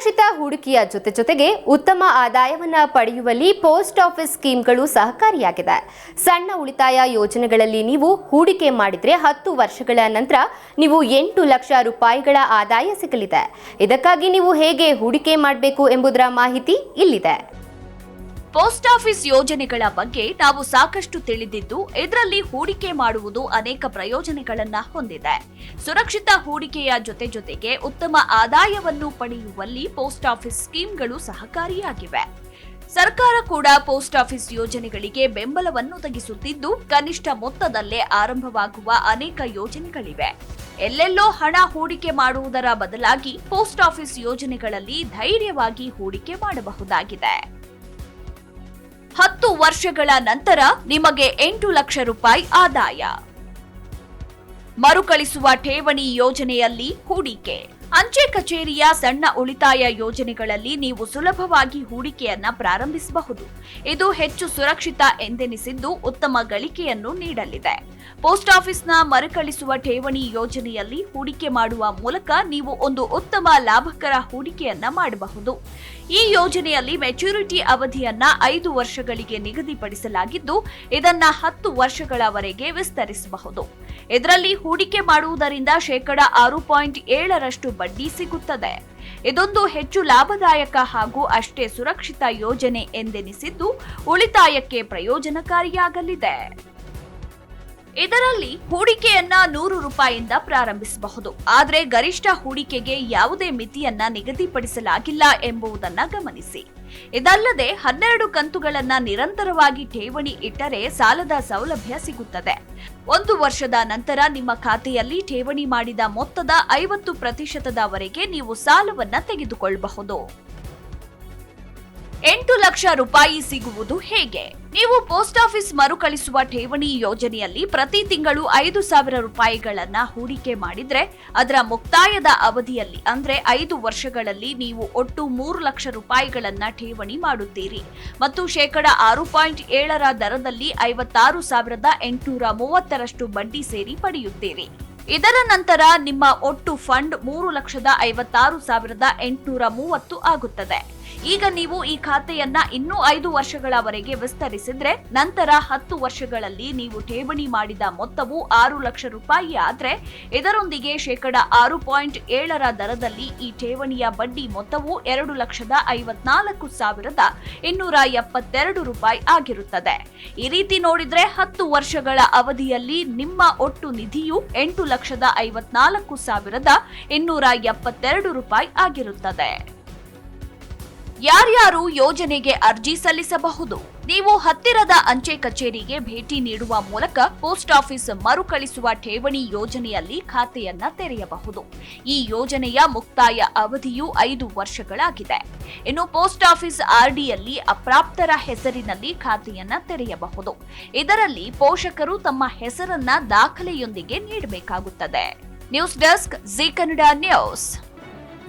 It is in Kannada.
ಸುರಕ್ಷಿತ ಹೂಡಿಕೆಯ ಜೊತೆ ಜೊತೆಗೆ ಉತ್ತಮ ಆದಾಯವನ್ನ ಪಡೆಯುವಲ್ಲಿ ಪೋಸ್ಟ್ ಆಫೀಸ್ ಸ್ಕೀಮ್ಗಳು ಸಹಕಾರಿಯಾಗಿದೆ ಸಣ್ಣ ಉಳಿತಾಯ ಯೋಜನೆಗಳಲ್ಲಿ ನೀವು ಹೂಡಿಕೆ ಮಾಡಿದ್ರೆ ಹತ್ತು ವರ್ಷಗಳ ನಂತರ ನೀವು ಎಂಟು ಲಕ್ಷ ರೂಪಾಯಿಗಳ ಆದಾಯ ಸಿಗಲಿದೆ. ಇದಕ್ಕಾಗಿ ನೀವು ಹೇಗೆ ಹೂಡಿಕೆ ಮಾಡಬೇಕು ಎಂಬುದರ ಮಾಹಿತಿ ಇಲ್ಲಿದೆ. ಪೋಸ್ಟ್ ಆಫೀಸ್ ಯೋಜನೆಗಳ ಬಗ್ಗೆ ನಾವು ಸಾಕಷ್ಟು ತಿಳಿದಿದ್ದು, ಇದರಲ್ಲಿ ಹೂಡಿಕೆ ಮಾಡುವುದು ಅನೇಕ ಪ್ರಯೋಜನಗಳನ್ನ ಹೊಂದಿದೆ. ಸುರಕ್ಷಿತ ಹೂಡಿಕೆಯ ಜೊತೆ ಜೊತೆಗೆ ಉತ್ತಮ ಆದಾಯವನ್ನು ಪಡೆಯುವಲ್ಲಿ ಪೋಸ್ಟ್ ಆಫೀಸ್ ಸ್ಕೀಮ್ಗಳು ಸಹಕಾರಿಯಾಗಿವೆ. ಸರ್ಕಾರ ಕೂಡ ಪೋಸ್ಟ್ ಆಫೀಸ್ ಯೋಜನೆಗಳಿಗೆ ಬೆಂಬಲವನ್ನು ತಗ್ಗಿಸುತ್ತಿದ್ದು ಕನಿಷ್ಠ ಮೊತ್ತದಲ್ಲೇ ಆರಂಭವಾಗುವ ಅನೇಕ ಯೋಜನೆಗಳಿವೆ. ಎಲ್ಲೆಲ್ಲೋ ಹಣ ಹೂಡಿಕೆ ಮಾಡುವುದರ ಬದಲಾಗಿ ಪೋಸ್ಟ್ ಆಫೀಸ್ ಯೋಜನೆಗಳಲ್ಲಿ ಧೈರ್ಯವಾಗಿ ಹೂಡಿಕೆ ಮಾಡಬಹುದಾಗಿದೆ. ಹತ್ತು ವರ್ಷಗಳ ನಂತರ ನಿಮಗೆ ಎಂಟು ಲಕ್ಷ ರೂಪಾಯಿ ಆದಾಯ. ಮರುಕಳಿಸುವ ಠೇವಣಿ ಯೋಜನೆಯಲ್ಲಿ ಹೂಡಿಕೆ. ಅಂಚೆ ಕಚೇರಿಯ ಸಣ್ಣ ಉಳಿತಾಯ ಯೋಜನೆಗಳಲ್ಲಿ ನೀವು ಸುಲಭವಾಗಿ ಹೂಡಿಕೆಯನ್ನ ಪ್ರಾರಂಭಿಸಬಹುದು. ಇದು ಹೆಚ್ಚು ಸುರಕ್ಷಿತ ಎಂದೆನಿಸಿದ್ದು ಉತ್ತಮ ಗಳಿಕೆಯನ್ನು ನೀಡಲಿದೆ. ಪೋಸ್ಟ್ ಆಫೀಸ್ನ ಮರುಕಳಿಸುವ ಠೇವಣಿ ಯೋಜನೆಯಲ್ಲಿ ಹೂಡಿಕೆ ಮಾಡುವ ಮೂಲಕ ನೀವು ಒಂದು ಉತ್ತಮ ಲಾಭಕರ ಹೂಡಿಕೆಯನ್ನ ಮಾಡಬಹುದು. ಈ ಯೋಜನೆಯಲ್ಲಿ ಮೆಚುರಿಟಿ ಅವಧಿಯನ್ನ ಐದು ವರ್ಷಗಳಿಗೆ ನಿಗದಿಪಡಿಸಲಾಗಿದ್ದು, ಇದನ್ನ ಹತ್ತು ವರ್ಷಗಳವರೆಗೆ ವಿಸ್ತರಿಸಬಹುದು. ಇದರಲ್ಲಿ ಹೂಡಿಕೆ ಮಾಡುವುದರಿಂದ ಶೇಕಡ ಆರು ಪಾಯಿಂಟ್ ಏಳರಷ್ಟು ಬಡ್ಡಿ ಸಿಗುತ್ತದೆ. ಇದೊಂದು ಹೆಚ್ಚು ಲಾಭದಾಯಕ ಹಾಗೂ ಅಷ್ಟೇ ಸುರಕ್ಷಿತ ಯೋಜನೆ ಎಂದೆನಿಸಿದ್ದು ಉಳಿತಾಯಕ್ಕೆ ಪ್ರಯೋಜನಕಾರಿಯಾಗಲಿದೆ. ಇದರಲ್ಲಿ ಹೂಡಿಕೆಯನ್ನ ನೂರು ರೂಪಾಯಿಯಿಂದ ಪ್ರಾರಂಭಿಸಬಹುದು. ಆದರೆ ಗರಿಷ್ಠ ಹೂಡಿಕೆಗೆ ಯಾವುದೇ ಮಿತಿಯನ್ನ ನಿಗದಿಪಡಿಸಲಾಗಿಲ್ಲ ಎಂಬುದನ್ನ ಗಮನಿಸಿ. ಇದಲ್ಲದೆ ಹನ್ನೆರಡು ಕಂತುಗಳನ್ನ ನಿರಂತರವಾಗಿ ಠೇವಣಿ ಇಟ್ಟರೆ ಸಾಲದ ಸೌಲಭ್ಯ ಸಿಗುತ್ತದೆ. ಒಂದು ವರ್ಷದ ನಂತರ ನಿಮ್ಮ ಖಾತೆಯಲ್ಲಿ ಠೇವಣಿ ಮಾಡಿದ ಮೊತ್ತದ ಐವತ್ತು ಪ್ರತಿಶತದವರೆಗೆ ನೀವು ಸಾಲವನ್ನ ತೆಗೆದುಕೊಳ್ಳಬಹುದು ಎಂಟು ಲಕ್ಷ ರೂಪಾಯಿ ಸಿಗುವುದು ಹೇಗೆ? ನೀವು ಪೋಸ್ಟ್ ಆಫೀಸ್ ಮರುಕಳಿಸುವ ಠೇವಣಿ ಯೋಜನೆಯಲ್ಲಿ ಪ್ರತಿ ತಿಂಗಳು ಐದು ಸಾವಿರ ರೂಪಾಯಿಗಳನ್ನ ಹೂಡಿಕೆ ಮಾಡಿದ್ರೆ, ಅದರ ಮುಕ್ತಾಯದ ಅವಧಿಯಲ್ಲಿ ಅಂದ್ರೆ ಐದು ವರ್ಷಗಳಲ್ಲಿ ನೀವು ಒಟ್ಟು ಮೂರು ಲಕ್ಷ ರೂಪಾಯಿಗಳನ್ನ ಠೇವಣಿ ಮಾಡುತ್ತೀರಿ. ಮತ್ತು ಶೇಕಡ ಆರು ಪಾಯಿಂಟ್ ಏಳರ ದರದಲ್ಲಿ ಐವತ್ತಾರು ಸಾವಿರದ ಎಂಟುನೂರ ಮೂವತ್ತರಷ್ಟು ಬಡ್ಡಿ ಸೇರಿ ಪಡೆಯುತ್ತೀರಿ. ಇದರ ನಂತರ ನಿಮ್ಮ ಒಟ್ಟು ಫಂಡ್ ಮೂರು ಲಕ್ಷದ ಐವತ್ತಾರು ಸಾವಿರದ ಎಂಟುನೂರ ಮೂವತ್ತು ಆಗುತ್ತದೆ. ಈಗ ನೀವು ಈ ಖಾತೆಯನ್ನ ಇನ್ನೂ ಐದು ವರ್ಷಗಳವರೆಗೆ ವಿಸ್ತರಿಸಿದ್ರೆ ನಂತರ ಹತ್ತು ವರ್ಷಗಳಲ್ಲಿ ನೀವು ಠೇವಣಿ ಮಾಡಿದ ಮೊತ್ತವು ಆರು ಲಕ್ಷ ರೂಪಾಯಿ ಆದ್ರೆ ಇದರೊಂದಿಗೆ ಶೇಕಡ ಆರು ಪಾಯಿಂಟ್ ಏಳರ ದರದಲ್ಲಿ ಈ ಠೇವಣಿಯ ಬಡ್ಡಿ ಮೊತ್ತವು ಎರಡು ಲಕ್ಷದ ಐವತ್ನಾಲ್ಕು ಸಾವಿರದ ಇನ್ನೂರ ಎಪ್ಪತ್ತೆರಡು ರೂಪಾಯಿ ಆಗಿರುತ್ತದೆ. ಈ ರೀತಿ ನೋಡಿದ್ರೆ ಹತ್ತು ವರ್ಷಗಳ ಅವಧಿಯಲ್ಲಿ ನಿಮ್ಮ ಒಟ್ಟು ನಿಧಿಯು ಎಂಟು ಲಕ್ಷದ ಐವತ್ನಾಲ್ಕು ಸಾವಿರದ ಇನ್ನೂರ ಎಪ್ಪತ್ತೆರಡು ರೂಪಾಯಿ ಆಗಿರುತ್ತದೆ. ಯಾರ್ಯಾರು ಯೋಜನೆಗೆ ಅರ್ಜಿ ಸಲ್ಲಿಸಬಹುದು? ನೀವು ಹತ್ತಿರದ ಅಂಚೆ ಕಚೇರಿಗೆ ಭೇಟಿ ನೀಡುವ ಮೂಲಕ ಪೋಸ್ಟ್ ಆಫೀಸ್ ಮರುಕಳಿಸುವ ಠೇವಣಿ ಯೋಜನೆಯಲ್ಲಿ ಖಾತೆಯನ್ನ ತೆರೆಯಬಹುದು. ಈ ಯೋಜನೆಯ ಮುಕ್ತಾಯ ಅವಧಿಯು ಐದು ವರ್ಷಗಳಾಗಿದೆ. ಇನ್ನು ಪೋಸ್ಟ್ ಆಫೀಸ್ ಆರ್ಡಿಯಲ್ಲಿ ಅಪ್ರಾಪ್ತರ ಹೆಸರಿನಲ್ಲಿ ಖಾತೆಯನ್ನ ತೆರೆಯಬಹುದು. ಇದರಲ್ಲಿ ಪೋಷಕರು ತಮ್ಮ ಹೆಸರನ್ನ ದಾಖಲೆಯೊಂದಿಗೆ ನೀಡಬೇಕಾಗುತ್ತದೆ. News desk Zee Kannada news.